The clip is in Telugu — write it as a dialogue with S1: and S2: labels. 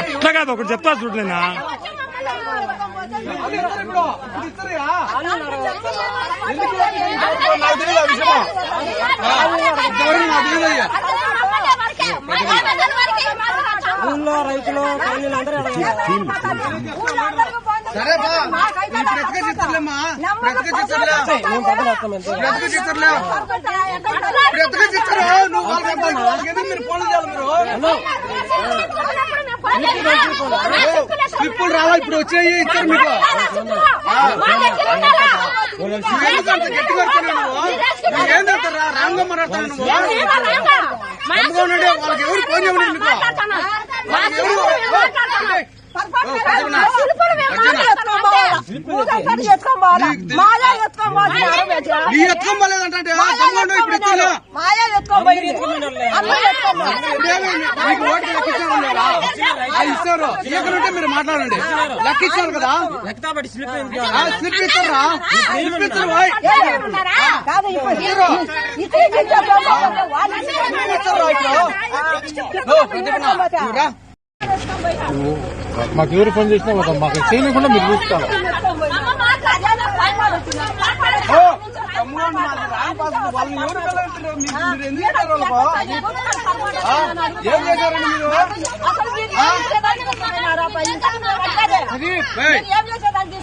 S1: అట్లా కాదు ఒకటి చెప్తా చూడలేనా
S2: ఊళ్ళో రైతులు కూలీలు అందరూ
S3: సరే బా ఈ బ్రతక చిత్రలేమ్మా బ్రతక చిత్రలే
S2: మేము పక్కన వస్తాం అంతే.
S3: బ్రతక చిత్రలే బ్రతక చిత్ర నువ్వు వాళ్ళకి ఎంత- వాళ్ళకి ఎందుకు మీరు ఫోన్లు చేయాలి మీరు స్లిప్పులు రావా ఇప్పుడు వచ్చాయి ఇచ్చారు మీకు నువ్వు ఎందుకు ఉన్నాడు? వాళ్ళకి ఎవరు ఫోన్ చేయమని ఇప్పుడు ఇచ్చాను ఇప్పుడేమి మీకు ఇస్తారు ఇవ్వకుంటే మీరు మాట్లాడండి లెక్కించారు కదా
S2: లెక్కబడి స్లిప్ ఎందుకు?
S3: ఆ, స్లిప్ ఇస్తారా స్లిప్ ఇస్తారు.
S1: మాకు ఎవరు ఫోన్ చేసినా మాకు చేయకుండా మీరు చూస్తారు
S3: ఓ, దమ్ముగా ఉన్న Hanif, baik.
S4: Yang biasa tadi.